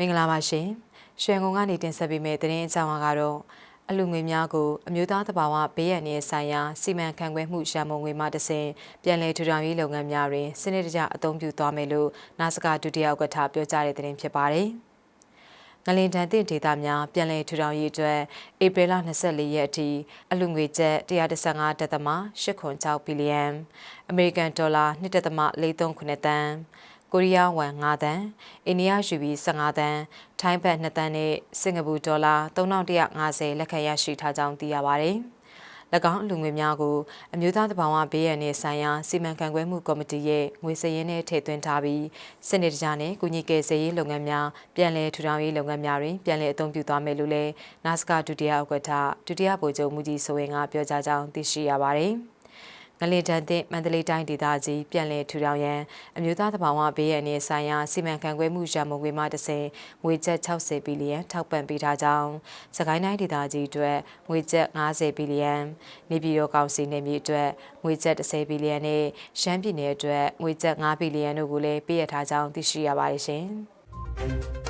မင်္ဂလာပါရှင်ရွှေငုံကနေတင်ဆက်ပေးမယ့်သတင်းအကြောင်းအကတော့အလူငွေများကိုအမျိုးသားတဘာဝဘေးရန်ရဲ့ဆိုင်ရာစီမံခန့်ခွဲမှုရှာမုံငွေမှတဆင်ပြန်လည်ထူထောင်ရေးလုပ်ငန်းများတွင်စနစ်တကျအသုံးပြုသွားမယ်လို့နာစကာဒုတိယဥက္ကဋ္ဌပြောကြားတဲ့သတင်းဖြစ်ပါတယ်။ငလင်တန်တင့်ဒေတာများပြန်လည်ထူထောင်ရေးအတွက်ဧပြီလ24ရက်အထိအလူငွေကျပ်115တက်သမ8.6ဘီလီယံအမေရိကန်ဒေါ်လာ1.43တန်း ကိုရီးယားဝမ်9တန်းအိန္ဒိယယူဘီ15တန်းထိုင်းဘတ်2တန်းနဲ့စင်ကာပူဒေါ်လာ3150လက်ခံရရှိထားကြောင်းသိရပါတယ်။၎င်းလူငွေများကိုအမျိုးသားတဘာဝဘေးရန်နဲ့ဆိုင်ရာစီမံခန့်ခွဲမှုကော်မတီရဲ့ငွေစည်ရင်းနဲ့ထည့်သွင်းထားပြီးစနစ်တကျနဲ့ကုညီကယ်ဆယ်ရေးလုပ်ငန်းများပြန်လည်ထူထောင်ရေးလုပ်ငန်းများတွင်ပြန်လည်အသုံးပြုသွားမယ်လို့လည်းနာစကာဒုတိယဥက္ကဋ္ဌဒုတိယဗိုလ်ချုပ်မူကြီးဆိုရင်ကပြောကြားကြောင်းသိရှိရပါတယ်။ ငလင်တန်တဲ့မန္တလေးတိုင်းဒေသကြီးပြန်လည်ထူထောင်ရန်အမျိုးသားတဘာဝဘေးရန်နေဆိုင်ရာစီမံခန့်ခွဲမှုရမုံငွေမှတဆင်ငွေကျပ်60ဘီလီယံထောက်ပံ့ပေးထားကြောင်းစကိုင်းတိုင်းဒေသကြီးအတွက်ငွေကျပ်50ဘီလီယံနေပြည်တော်ကောင်စီနေပြည်အတွက်ငွေကျပ်30ဘီလီယံနဲ့ရှမ်းပြည်နယ်အတွက်ငွေကျပ်5ဘီလီယံတို့ကိုလည်းပေးရထားကြောင်းသိရှိရပါတယ်ရှင်။